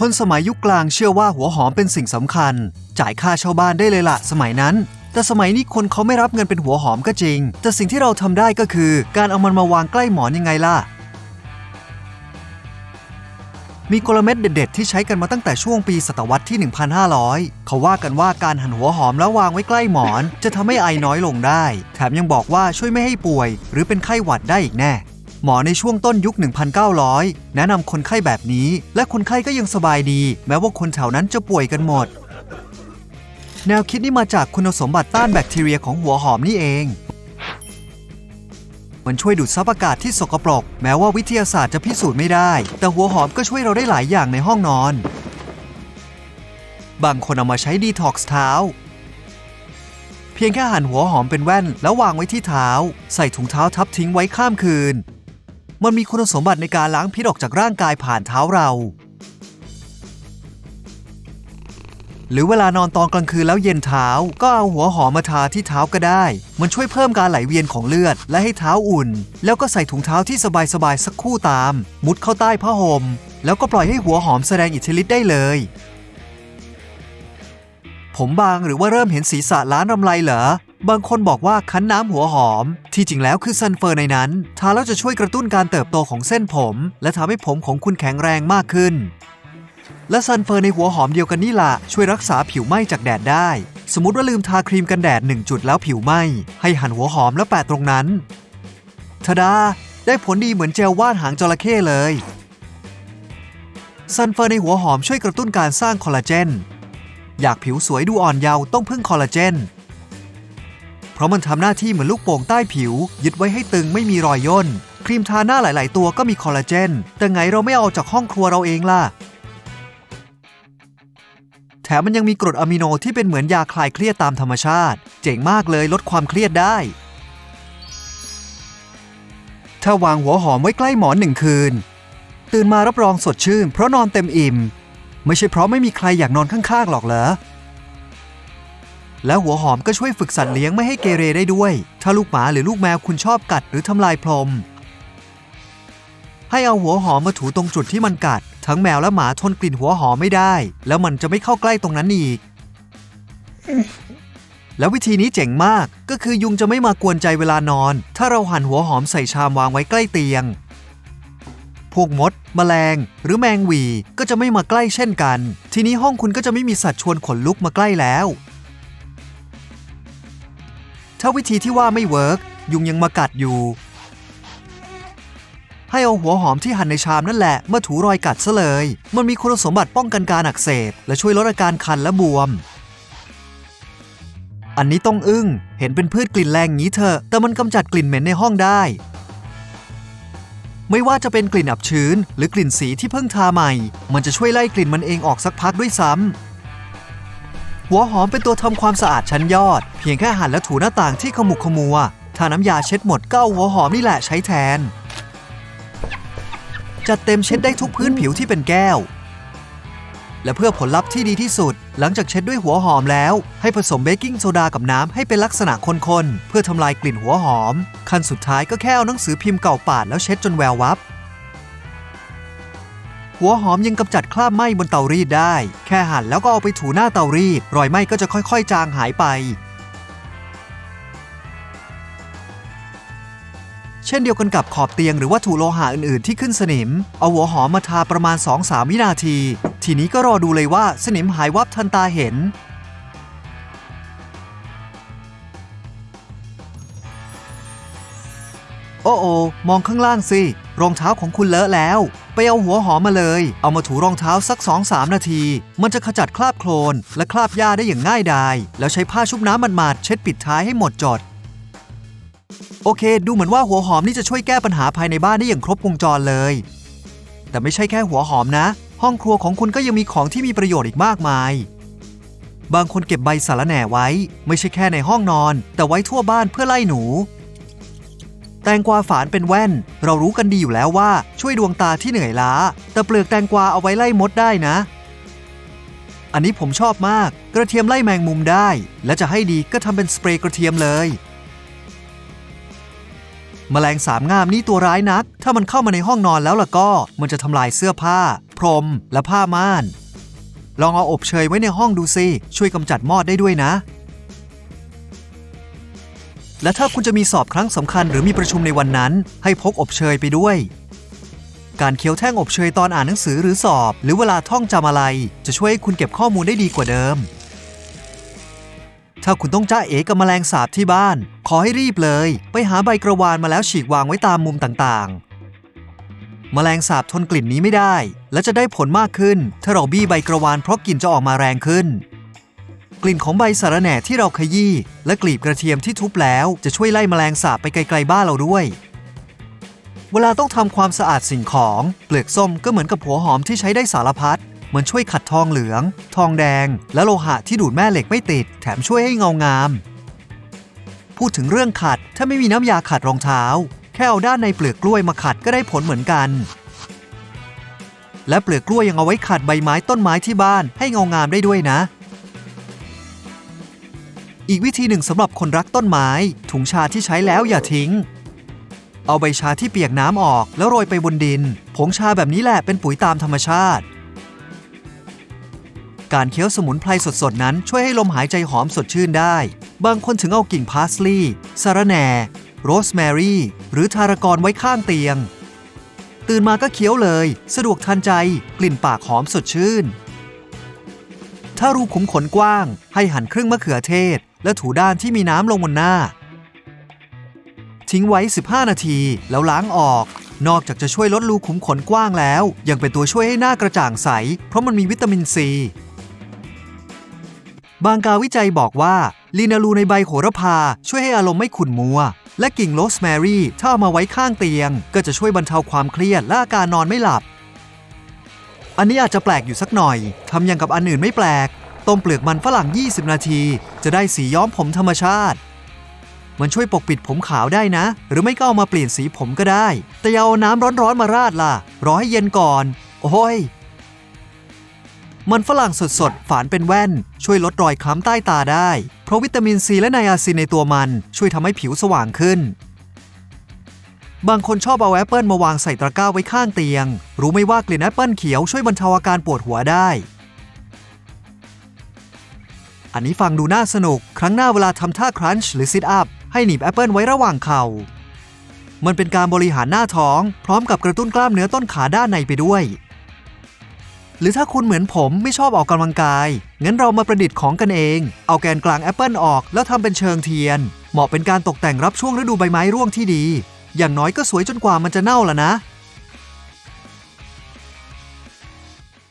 คนสมัยยุคกลางเชื่อว่าหัวหอมเป็นสิ่งสำคัญ จ่ายค่าเช่าบ้านได้เลยละสมัยนั้น แต่สมัยนี้คนเขาไม่รับเงินเป็นหัวหอมก็จริง แต่สิ่งที่เราทำได้ก็คือ การเอามันมาวางใกล้หมอนยังไงล่ะ มีกลเม็ดเด็ด ๆ ที่ใช้กันมาตั้งแต่ช่วงปีศตวรรษที่ 1,500 เขาว่ากันว่าการหั่นหัวหอมแล้ววางไว้ใกล้หมอน จะทำให้ไอน้อยลงได้ แถมยังบอกว่าช่วยไม่ให้ป่วย หรือเป็นไข้หวัดได้อีกแน่ หมอในช่วงต้นยุค 1,900 แนะนำคนไข้แบบนี้ และคนไข้ก็ยังสบายดี แม้ว่าคนแถวนั้นจะป่วยกันหมด แนวคิดนี้มาจากคุณสมบัติต้านแบคทีเรียของหัวหอมนี่เอง มันช่วยดูดซับอากาศที่สกปรก แม้ว่าวิทยาศาสตร์จะพิสูจน์ไม่ได้ แต่หัวหอมก็ช่วยเราได้หลายอย่างในห้องนอน บางคนเอามาใช้ดีท็อกซ์เท้าเพียงแค่หั่นหัวหอมเป็นแว่น แล้ววางไว้ที่เท้า ใส่ถุงเท้าทับทิ้งไว้ข้ามคืน มันมีคุณสมบัติในการล้างพิษออกจากร่างกายผ่านเท้าเรา หรือเวลานอนตอนกลางคืนแล้วเย็นเท้า ก็เอาหัวหอมมาทาที่เท้าก็ได้ มันช่วยเพิ่มการไหลเวียนของเลือด และให้เท้าอุ่น แล้วก็ใส่ถุงเท้าที่สบายๆสักคู่ตาม มุดเข้าใต้ผ้าห่มแล้วก็ปล่อยให้หัวหอมแสดงอิทธิฤทธิ์ได้เลย ผมบางหรือว่าเริ่มเห็นศีรษะล้านรำไรเหรอ บางคนบอกว่าคั้นน้ำหัวหอม ที่จริงแล้วคือซัลเฟอร์ในนั้น ทาแล้วจะช่วยกระตุ้นการเติบโตของเส้นผม และทำให้ผมของคุณแข็งแรงมากขึ้น และซัลเฟอร์ในหัวหอมเดียวกันนี่ล่ะ ช่วยรักษาผิวไหม้จากแดดได้ สมมติว่าลืมทาครีมกันแดด1จุดแล้วผิวไหม้ให้หั่นหัวหอมแล้วแปะตรงนั้นทดา ได้ผลดีเหมือนเจลวาดหางจระเข้เลยซัลเฟอร์ในหัวหอมช่วยกระตุ้นการสร้างคอลลาเจน อยากผิวสวยดูอ่อนเยาว์ต้องพึ่งคอลลาเจน เพราะมันทำหน้าที่เหมือนลูกโป่งใต้ผิว ยึดไว้ให้ตึงไม่มีรอยย่น ครีมทาหน้าหลาย ๆ ตัวก็มีคอลลาเจน แต่ไงเราไม่เอาจากห้องครัวเราเองล่ะ แถมมันยังมีกรดอะมิโนที่เป็นเหมือนยาคลายเครียดตามธรรมชาติ เจ๋งมากเลยลดความเครียดได้ ถ้าวางหัวหอมไว้ใกล้หมอนหนึ่งคืน ตื่นมารับรองสดชื่น เพราะนอนเต็มอิ่ม ไม่ใช่เพราะไม่มีใครอยากนอนข้าง ๆ หรอกเหรอ แล้วหัวหอมก็ช่วยฝึกสัตว์เลี้ยงไม่ให้เกเรได้ด้วย ถ้าลูกหมาหรือลูกแมวคุณชอบกัดหรือทำลายพรม ให้เอาหัวหอมมาถูตรงจุดที่มันกัด ทั้งแมวและหมาทนกลิ่นหัวหอมไม่ได้ แล้วมันจะไม่เข้าใกล้ตรงนั้นอีก แล้ววิธีนี้เจ๋งมาก ก็คือยุงจะไม่มากวนใจเวลานอน ถ้าเราหั่นหัวหอมใส่ชามวางไว้ใกล้เตียง พวกมด แมลง หรือแมงหวีก็จะไม่มาใกล้เช่นกัน ทีนี้ห้องคุณก็จะไม่มีสัตว์ชวนขนลุกมาใกล้แล้ว ถ้าวิธีที่ว่าไม่เวิร์กยุงยังมากัดอยู่ ให้เอาหัวหอมที่หั่นในชามนั่นแหละมาถูรอยกัดซะเลย มันมีคุณสมบัติป้องกันการอักเสบ และช่วยลดอาการคันและบวม อันนี้ต้องอึ้ง เห็นเป็นพืชกลิ่นแรงงี้เถอะ แต่มันกำจัดกลิ่นเหม็นในห้องได้ ไม่ว่าจะเป็นกลิ่นอับชื้น หรือกลิ่นสีที่เพิ่งทาใหม่ มันจะช่วยไล่กลิ่นมันเองออกสักพักด้วยซ้ำ หัวหอมเป็นตัวทำความสะอาดชั้นยอด เพียงแค่หั่นและถูหน้าต่างที่ขมุกขมัว ถ้าน้ำยาเช็ดหมดก็เอาหัวหอมนี่แหละใช้แทน จัดเต็มเช็ดได้ทุกพื้นผิวที่เป็นแก้ว และเพื่อผลลัพธ์ที่ดีที่สุด หลังจากเช็ดด้วยหัวหอมแล้ว ให้ผสมเบกกิ้งโซดากับน้ำให้เป็นลักษณะข้นๆเพื่อทำลายกลิ่นหัวหอม ขั้นสุดท้ายก็แค่เอาหนังสือพิมพ์เก่าปาดแล้วเช็ดจนแวววับ หัวหอมยังกำจัดคราบไหม้บนเตารีดได้ แค่หั่นแล้วก็เอาไปถูหน้าเตารีด รอยไหม้ก็จะค่อยๆ จางหายไป เช่นเดียวกันกับขอบเตียงหรือวัตถุโลหะอื่นๆ ที่ขึ้นสนิม เอาหัวหอมมาทาประมาณ 2-3 วินาที ทีนี้ก็รอดูเลยว่าสนิมหายวับทันตาเห็นโอ้โอมองข้างล่างสิ รองเท้าของคุณเลอะแล้ว ไปเอาหัวหอมมาเลย เอามาถูรองเท้าสัก 2-3 นาที มันจะขจัดคราบโคลน และคราบหญ้าได้อย่างง่ายดาย แล้วใช้ผ้าชุบน้ำมันมาดๆเช็ดปิดท้ายให้หมดจด โอเค ดูเหมือนว่าหัวหอมนี่จะช่วยแก้ปัญหาภายในบ้านได้อย่างครบวงจรเลย แต่ไม่ใช่แค่หัวหอมนะ ห้องครัวของคุณก็ยังมีของที่มีประโยชน์อีกมากมายบางคนเก็บใบสาระแหน่ไว้ ไม่ใช่แค่ในห้องนอน แต่ไว้ทั่วบ้านเพื่อไล่หนู แตงกวาฝานเป็นแว่น เรารู้กันดีอยู่แล้วว่าช่วยดวงตาที่เหนื่อยล้า แต่เปลือกแตงกวาเอาไว้ไล่มดได้นะ อันนี้ผมชอบมาก กระเทียมไล่แมงมุมได้ และจะให้ดีก็ทำเป็นสเปรย์กระเทียมเลยแมลงสามงามนี่ตัวร้ายนัก ถ้ามันเข้ามาในห้องนอนแล้วล่ะก็ มันจะทำลายเสื้อผ้า พรม และผ้าม่าน ลองเอาอบเชยไว้ในห้องดูสิ ช่วยกำจัดมอดได้ด้วยนะ และถ้าคุณจะมีสอบครั้งสำคัญหรือมีประชุมในวันนั้น ให้พกอบเชยไปด้วย การเคี้ยวแท่งอบเชยตอนอ่านหนังสือหรือสอบ หรือเวลาท่องจำอะไร จะช่วยให้คุณเก็บข้อมูลได้ดีกว่าเดิม ถ้าคุณต้องจ้าเอกับแมลงสาบที่บ้าน ขอให้รีบเลย ไปหาใบกระวานมาแล้วฉีกวางไว้ตามมุมต่างๆ แมลงสาบทนกลิ่นนี้ไม่ได้ และจะได้ผลมากขึ้น ถ้าเราบี้ใบกระวานเพราะกลิ่นจะออกมาแรงขึ้น กลิ่นของใบสาระแหน่ที่เราขยี้และกลีบกระเทียมที่ทุบแล้วจะช่วยไล่แมลงสาบไปไกล ๆ บ้านเราด้วย เวลาต้องทำความสะอาดสิ่งของ เปลือกส้มก็เหมือนกับหัวหอมที่ใช้ได้สารพัดเหมือนช่วยขัดทองเหลือง ทองแดง และโลหะที่ดูดแม่เหล็กไม่ติด แถมช่วยให้เงางาม พูดถึงเรื่องขัดถ้าไม่มีน้ำยาขัดรองเท้า แค่เอาด้านในเปลือกกล้วยมาขัดก็ได้ผลเหมือนกัน และเปลือกกล้วยยังเอาไว้ขัดใบไม้ต้นไม้ที่บ้านให้เงางามได้ด้วยนะ อีกวิธีหนึ่งสำหรับคนรักต้นไม้ ถุงชาที่ใช้แล้วอย่าทิ้ง เอาใบชาที่เปียกน้ำออกแล้วโรยไปบนดิน ผงชาแบบนี้แหละเป็นปุ๋ยตามธรรมชาติ การเคี้ยวสมุนไพรสดๆ นั้นช่วยให้ลมหายใจหอมสดชื่นได้ บางคนถึงเอากิ่งพาสลีย์สาระแหน่ โรสแมรี่ หรือทารากรไว้ข้างเตียง ตื่นมาก็เคี้ยวเลย สะดวกทันใจ กลิ่นปากหอมสดชื่น ถ้ารูขุมขนกว้าง ให้หั่นครึ่งมะเขือเทศ และถูด้านที่มีน้ำลงบนหน้า ทิ้งไว้ 15 นาทีแล้วล้างออก นอกจากจะช่วยลดรูขุมขนกว้างแล้ว ยังเป็นตัวช่วยให้หน้ากระจ่างใส เพราะมันมีวิตามินซี บางการวิจัยบอกว่าลีนาลูในใบโหระพา ช่วยให้อารมณ์ไม่ขุ่นมัว และกิ่งโรสแมรี่ถ้าเอามาไว้ข้างเตียง ก็จะช่วยบรรเทาความเครียดและอาการนอนไม่หลับ อันนี้อาจจะแปลกอยู่สักหน่อย ทำอย่างกับอันอื่นไม่แปลก ต้มเปลือกมันฝรั่ง 20 นาที จะได้สีย้อมผมธรรมชาติ มันช่วยปกปิดผมขาวได้นะ หรือไม่ก็เอามาเปลี่ยนสีผมก็ได้ แต่อย่าเอาน้ำร้อนๆมาราดล่ะ รอให้เย็นก่อน โอ้ย มันฝรั่งสดๆ ฝานเป็นแว่น ช่วยลดรอยคล้ำใต้ตาได้ เพราะวิตามินซีและไนอาซินในตัวมัน ช่วยทำให้ผิวสว่างขึ้น บางคนชอบเอาแอปเปิลมาวางใส่ตะกร้าไว้ข้างเตียง รู้ไหม่ว่ากลิ่นแอปเปิลเขียวช่วยบรรเทาอาการปวดหัวได้ อันนี้ฟังดูน่าสนุก ครั้งหน้าเวลาทำท่าครันช์หรือซิทอัพให้หนีบแอปเปิลไว้ระหว่างเข่า มันเป็นการบริหารหน้าท้อง พร้อมกับกระตุ้นกล้ามเนื้อต้นขาด้านในไปด้วย หรือถ้าคุณเหมือนผมไม่ชอบออกกำลังกาย งั้นเรามาประดิษฐ์ของกันเอง เอาแกนกลางแอปเปิลออกแล้วทำเป็นเชิงเทียน เหมาะเป็นการตกแต่งรับช่วงฤดูใบไม้ร่วงที่ดี อย่างน้อยก็สวยจนกว่ามันจะเน่าแล้วนะ